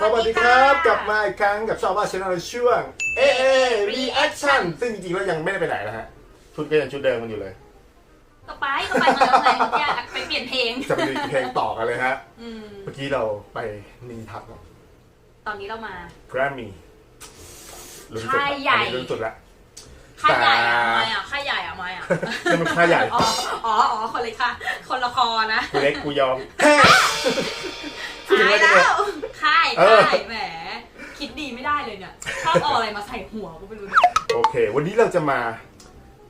สวัสดีครับ กลับมาอีกครั้งกับชาวบ้านชาแนลช่วงเอเอรีแอคชั่นซึ่งจริงๆแล้วยังไม่ได้ไปไหนนะฮะชุดก็ยังชุดเดิมมันอยู่เลยก็ไปก็ไปมาแล้วไงเมื่อกี้ไปเปลี่ยนเพลงจะไปดูเพลงต่อกันเลยฮะอืมเมื่อกี้เราไปนินทัศน์ตอนนี้เรามาแกรมมี่ลุ้นสุดค่ายใหญ่อันนี้ลุ้นสุดละค่ายใหญ่อะแต่ไม่อะค่ายใหญ่อะไม่อะนี่มันค่ายใหญ่อ๋ออ๋ออ๋อคนเลยค่ะ คนละครนะกูเล็กกูยอมเฮ้พูดถึงตาอะไรยกันแล้เนี่ยวค่าย เออค่ายแหม คิดดีไม่ได้เลยเนี่ยชอบเอาอะไรมาใส่หัวกูไม่รู้เนี่ยโอเค วันนี้เราจะมา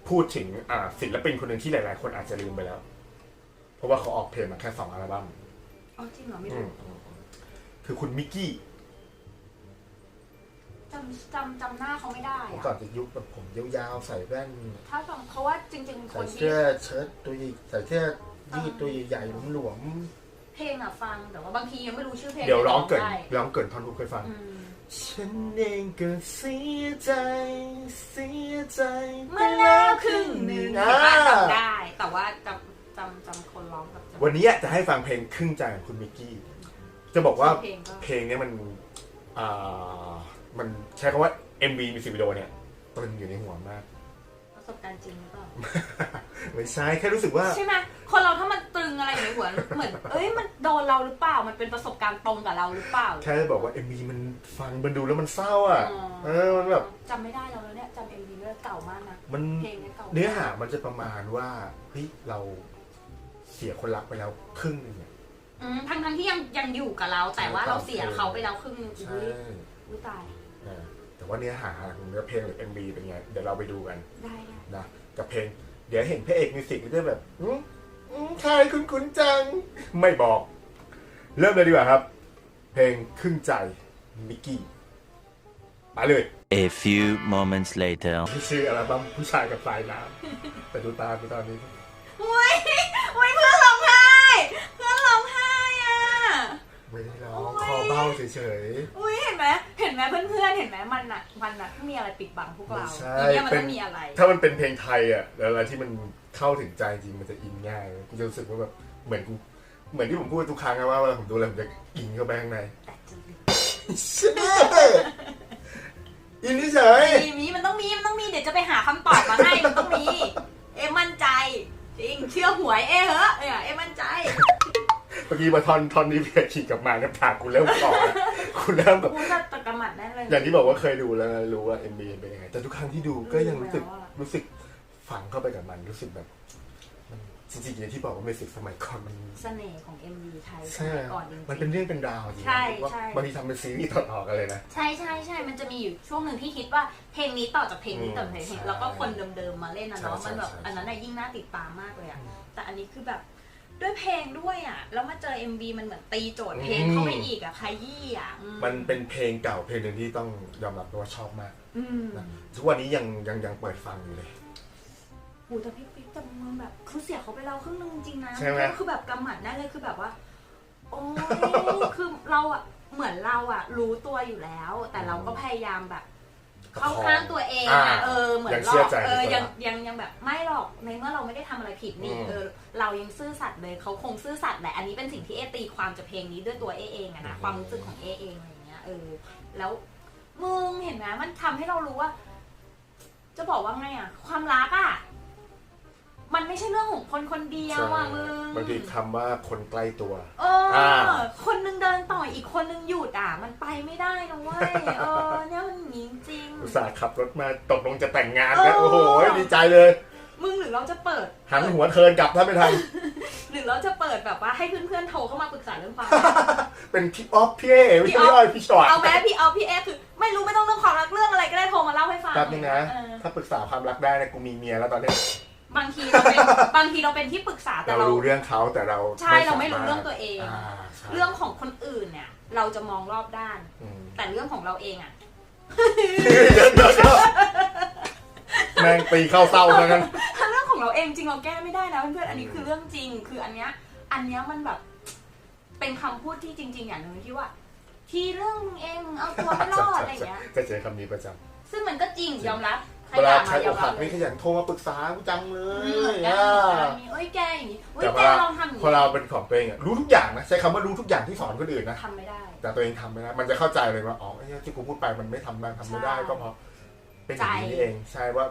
พูดถึงอ่าศิลปินคนหนึ่งที่หลาย ๆ คนอาจจะลืมไปแล้ว เพราะว่าเขาออกเพลงมาแค่สองอัลบั้มอ๋อจริงเหรอไม่อืรู้มคือคุณมิกกี้จำจำจำหน้าเขาไม่ได้เมื่ออะก่อนจะยุคแบบผมยาวๆ ใส่แว่น ถ้าฟังเพราะว่าจริง ๆ คใส่นที่เสื้อเชิ้ตตัวใหญ่ใส่เสื้อยืดตัวใหญ่ๆหลวม เพลงอะฟังแต่ว่าบางทียังไม่รู้ชื่อเพลงๆเดี๋ยวร้องเกินได้ร้องเกินท่อนทุกเคยฟัง อืมฉันเองก็เสียใจเสียใจเมื่อแล้วครึ่งหนึ่งอ่า จำได้ แต่ว่าจำจำจำคนร้องกับจำ วันนี้จะให้ฟังเพลงครึ่งใจของคุณมิกกี้ จะบอกว่าเพลงก็ เพลงเนี้ยมันอ่ามันใช้คำว่า MV มิวสิกวิดีโอเนี่ยตรึงอยู่ในหัวมาก ประสบการณ์จริงหรือเปล่า ไม่ใช่แค่รู้สึกว่า ใช่ไหมคนเราถ้ามันตรึงอะไรอยู่ในหัวเหมือน เอ้ยมันโดนเราหรือเปล่า มันเป็นประสบการณ์ตรงกับเราหรือเปล่าแค่บอกว่า MV มันฟังมันดูแล้วมันเศร้าอะอ๋อเออมันแบบจำไม่ได้แล้วเนี่ยจำเอ็มวีเรื่องเก่ามากนะมันเพลงเนี้ยเก่าเนื้อหามันจะประมาณว่าเฮ้ยเราเสียคนรักไปแล้วครึ่งหนึงเนี่ยอืมทั้งทั้งที่ยังยังอยู่กับเรา แต่ว่าเราเสียเขาไปแล้วครึ่งหนึงใช่อุ้ยอุ้ยตายอ่าแต่ ว่าเนื้อหาของเนื้อเพลงหรือ MV เป็นไง เดี๋ยวเราไปดูกันได้ได้นะกับเพลง เดี๋ยวเห็นพระเอกมิวสิกก็จะแบบอืมอืมใครคุ้นๆจัง ไม่บอก เริ่มเลยดีกว่าครับ เพลงครึ่งใจมิกกี้ไปเลย A few moments later. ชื่ออัลบั้มผู้ชายกับสายน้ำแต่ดูตาดูตอนนี้อุ้ยอุ้ยเพื่อนร้องไห้เพื่อนร้องไห้อะไม่ได้ร้องโอ้ยคอเบ้าเฉยอุ้ยเห็นไหมเห็นไหมเพื่อนๆ เห็นไหมมันอะมันอะถ้ามีอะไรปิดบังพวกไม่เราใช่อีเนี่ยมันเป็น ต้องมีอะไร ถ้ามันเป็นเพลงไทยอะแล้วอะไรที่มันเข้าถึงใจจริงมันจะอินง่ายกูจะรู้สึกว่าแบบเหมือนกูเหมือนที่ผมพูดทุกครั้งนะว่าเวลาผมดูอะไรผมจะอินเข้าไปข้างในแต่จริงใช่อินเฉยมีมีมันต้องมีมันต้องมีเดี๋ยวจะไปหาคำตอบมาให้มันต้องมี เอ็มมั่นใจ จริงเชื่อหวยเอ้เหอะเนี่ยเอ็มมั่นใจ เมื่อกี้มาทอนทอนนี้เพียขี่กลับมาเนี่ยปากกูเริ่มต่อแล้ว กูเริ่มแบบพูดแบบตะกระหมัดแน่เลยอย่างที่บอกว่าเคยดูแล้วนะรู้ว่า MV เป็นยังไง แต่ทุกครั้งที่ดูก็ยังรู้สึกรู้แล้วอะรู้สึกฝังเข้าไปกับมันรู้สึกแบบมันจริงๆอย่างที่บอกว่าเมสิกสมัยก่อนมันเสน่ห์ของ MV ไทยสใช่มัยก่อนจริงๆมันเป็นเรื่องเป็นราวจริงๆใช่ว่าใช่บางทีทำเป็นซีรีส์ต่อๆกันเลยนะ ใช่ใช่ใช่มันจะมีอยู่ช่วงหนึ่งที่คิดว่าเพลงนี้ต่อจากเพลงนี้ต่อจากเพลงนี้ใช่แล้วก็คนเดิมๆมาเล่นนะเนาะใช่มันแบบใช่อันนั้นน่ะยิ่งน่าติดตามมากเลยอะอืมแต่อันนี้คือแบบ ด้วยเพลงด้วยอะแล้วมาเจอ MV มันเหมือนตีโจทย์เพลงอืมเข้าไปอีกอะขยี้อะอืมันเป็นเพลงเก่าเพลงหนึ่งที่ต้องยอมรับว่าชอบมากอืมนะทุกวันนี้ยังยังยังเปิดฟังอยู่เลย โหแต่พี่ปิ๊กแต่มึงแบบคือเสียเขาไปเราครึ่งนึงจริงนะใช่ไหม คือแบบกำหมัดได้เลยคือแบบว่า โอ้ยคือเราอะเหมือนเราอะรู้ตัวอยู่แล้ว แต่เราก็พยายามแบบ เข้าข้างตัวเองอ่าอะเออเหมือนยังหลเชื่ออกใจเออในตัวยังเรายังยังแบบไม่หรอกในเมื่อเราไม่ได้ทำอะไรผิดนี่อืมเออเรายังซื่อสัตย์เลยเขาคงซื่อสัตย์แหละอันนี้เป็นสิ่งที่เอตีความจากเพลงนี้ด้วยตัวเอเองอะนะความรู้สึกของเอเองอะไรอย่างเงี้ยเออ แล้วมึงเห็นไหมมันทำให้เรารู้ว่า จะบอกว่าไงอะความรักอะ มันไม่ใช่เรื่องของคนคนเดียวอะมึงบางทีคำว่าคนใกล้ตัว เอออาคนนึงเดินต่ออีกคนนึงหยุดอะ มันไปไม่ได้นะเว้ยเออเนี่ยมันอย่างนี้จริง อุตส่าห์ขับรถมาตกลงจะแต่งงานเออกันโอ้โหดีใจเลย มึงหรือเราจะเปิด หันหัวเทิร์นกลับถ้าไม่ทัน หรือเราจะเปิดแบบว่าให้เพื่อนๆโทรเข้ามาปรึกษาเรื่องความเป็นพี่ออฟพี่เอไม่พี่ใช่ออฟพี่อ้อยพี่ชอตเอาแม้พี่เอาพี่เอคือ ไม่รู้ไม่ต้องเรื่องความรักเรื่องอะไรก็ได้โทรมาเล่าให้ฟังแป๊บนึงนะ เออถ้าปรึกษาความรักได้นะกูมีเมียแล้วตอนนี้ บางทีเราเป็นบางทีเราเป็นที่ปรึกษาแต่เราเรารู้เรื่องเขาแต่เราใช่เราไม่รู้เรื่องตัวเองาใช่เรื่องของคนอื่นเนี่ย เราจะมองรอบด้านอืมแต่เรื่องของเราเองอะเดี๋ยวเดี๋ยวเดี๋ยวแม่งตีเข้าเศร้าซะงั้นถ้าเรื่องของเราเองจริงเราแก้ไม่ได้นะเพื่อนๆอันนี้คือเรื่องจริง คืออันเนี้ยอันเนี้ยมันแบบ เป็นคำพูดที่จริง ๆ อย่างหนึ่งที่ว่า ที่เรื่องมึงเองมึงเอาตัวไม่รอดอะไรอย่างเงี้ยจะเจอคำนี้ประจซึ่งมันก็จริงยอมรับใครำ เวลาด่าใครมายออมกรัหับกเลนี่ยขยันโทรมาปรึกษากูจังเลอืมเหมือนยกันอ่าเหมือนกันเอ้ยแกอย่างนี้เอ้ยแต่แกว่าลองทำอย่างพอนี้เราเป็นของตัวเองอะรู้ทุกอย่างนะใช้คำว่ารู้ทุกอย่างที่สอนคนอื่นนะ ทำไม่ได้ แต่ตัวเองทำไม่ได้มันจะเข้าใจเลยว่า อ๋อไอ้ที่กูพูดไปมันไม่ทำได้ทำไม่ได้ใช่ ก็เพราะเป็นอย่างนี้นี่เอง ใช่ว่า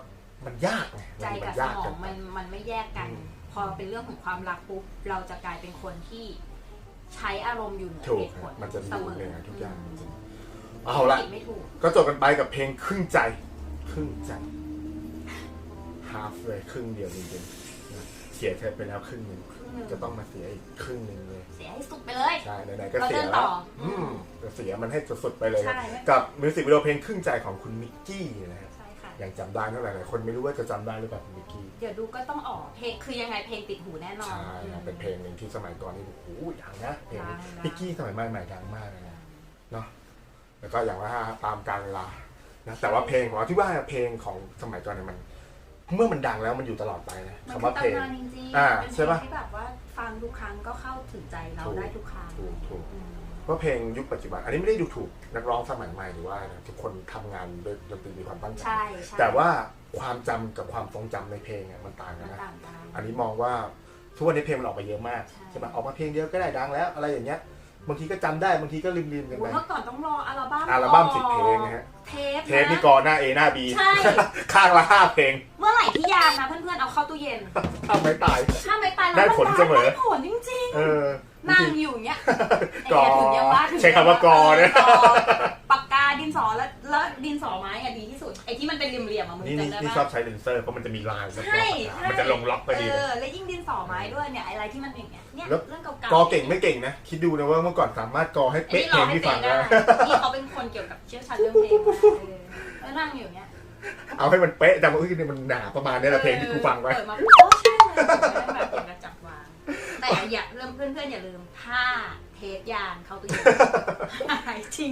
มันยากไงใจมักับนสยากมอกังนมันมันไม่แยกกัน อืมพอเป็นเรื่องของความรักปุ๊บเราจะกลายเป็นคนที่ใช้อารมณ์อยู่เหนือถูเหกตุผลมันจะเสรู้มอเลยนะทุกอย่างจริงมๆเอาละ ผิดไม่ถูก ก็จบกันไปกับเพลงครึ่งใจ ครึ่งใจ half เลยครึ่งเดียวจริงๆนะเสียเธอไปแล้วครึ่งหนึ่งครึ่งหนึ่งจะต้องมาเสียอีกครึ่งหนึ่งเลยเสียให้สุดไปเลย ใช่ไหนๆก็เราเสีเดิยนแล้ต่วออือืมก็เสียมันให้สุดๆไปเลยครับใช่ กับมิวสิกวิดีโอเพลงครึ่งใจของคุณมิกกี้นะฮะใช่ค่ะ ยังจำได้เท่าไหร่หลายคนไม่รู้ว่าจะจำได้หรือเปล่าคุณมิกกี้ เดี๋ยวดูก็ต้องออกเพลงคือยังไงเพลงติดหูแน่นอน ใช่ครับเป็นเพลงหนึ่งที่สมัยก่อนนี่โอ้โหดังนะเพลงนี้ดังนะมิกกี้สมัยใหม่ๆดังมากเลยนะเนาะแล้วก็อย่างว่าตามกาลเวลา นะแต่ว่าเพลงของเราที่ว่าเพลงของสมัยก่อนเนี่ยมัน เมื่อมันดังแล้วมันอยู่ตลอดไปนะมันคำคือว่าเพลง ตำนานจริงๆอ่าเป็นเพใช่ลปะงที่แบบว่าฟังทุกครั้งก็เข้าถึงใจเราถูกได้ทุกครั้งถูกถูกอืมเพราะเพลงยุคปัจจุบัน อันนี้ไม่ได้ดูถูกนักร้องสมัยใหม่หรือว่าอะไรนะทุกคนทำงานโดยดนตรีมีความตั้งใจ ใช่ใช่แต่ว่าความจำกับความทรงจำในเพลงอะมันต่างกัมันนนะ ต่างกัน อันนี้มองว่าทุกวันนี้เพลงมันออกมาเยอะมากใช่ ใช่ไหมออกมาเพลงเดียวก็ได้ดังแล้วอะไรอย่างเงี้ย บางทีก็จำได้บางทีก็ลืมๆกันโอ้ไปเมื่อก่อนต้องรออัลบั้มอัลบั้มก่นสิบเพลงนะฮะเทปเทปนี่ก่อนหน้า A หน้า B ใช่ ข้างละห้าเพลงเมื่อไหร่ที่ยางนะเพื่อนๆเอาเข้าตู้เย็น ทำไม่ตาย ถ้าไม่ไปแล้วได้ผลเสมอ ได้ผลจริงเออๆ นั่งอยู่อย่างเงี้ยกอถึงยังว่าถึงใช้คำว่ากอเนี่ย กอปากกาดินสอแล้วแล้วดินสอไม้อะดีที่สุด ไอ้ที่มันเป็นเหลี่ยมๆอะมึงนี่นี่จำได้นี่ปะชอบใช้เลนเซอร์เพราะมันจะมีลายแล้วก็ใช่ใช่มันจะลงล็อกพอดีเอเลยอแล้วยิ่งดินสอไม้ด้วยเนี่ยอะไรที่มันเป็นอย่างเงี้ยเนี่ยแล้ว เรื่องเก่าๆกอเก่งไม่เก่งนะ คิดดูนะว่าเมื่อก่อนสามารถกอให้ไอ้เป๊ะนี่เพรลองให้ที่เตะฟังได้ได้นี่เขาเป็นคนเกี่ยวกับเชี่ยวชาญเรื่องเพลงนะเออแล้วนั่งอยู่อย่างเงี้ยเอาให้มันเป๊ะแต่ว่าเอ้ยนี่มันหนาประมาณนี้แหละเพลงที่กูฟังไว้ เปิดมาปุ๊บโอ้ใช่เลยแบบเป็นกระจับวางแต่อย่าเริ่มเพื่อนๆอย่าลืมถ้า เทปยางเข้าตู้เย็นหายจริง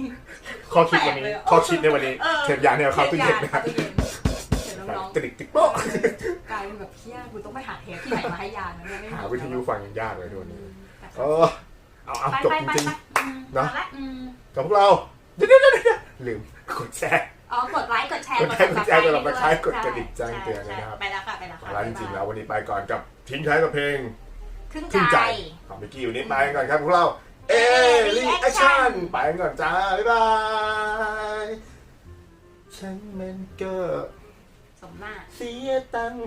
ข้อคิดวันนี้แปลกเลยข้อคิดในวันนี้เออเทปยางเนี่ยเข้าตู้เย็นทปนะเข้าตู้เย็นเดี๋ยวน้องกระดิกติ๊กโป๊ะๆกลายเป็นแบบเพี้ยกูต้องไปหาเทปที่ไหนมาให้ยางนะเนี่ยไม่มีหาวิทยุฟังยังยากเลยทุกวันนี้แต่เออเอาเอาไปจบไปจไปริงไปอืมเนอะเอาละอืมๆกับพวกเราเดี๋ยวเดี๋ยวเดี๋ยวเดี๋ยวลืมกดแชร์อ๋อกดไลค์กดแชร์กดไลค์กดแชร์ subscribe กด subscribe กดใช่กระดิ่งแจ้งเตือนใช่นะครับไปแล้วค่ะไปแล้วค่ะแล้วจริงๆแล้ววันนี้ไปก่อนกับทิ้งท้ายกับเพลงครึ่งครึ่งใจใจของมิกกี้อยู่นี่ไปกันก่อนครับพวกเรา เอรีแอคชั่นไปกันก่อนจ้า บ๊ายบาย ฉันมันก็สมหน้า เสียตังค์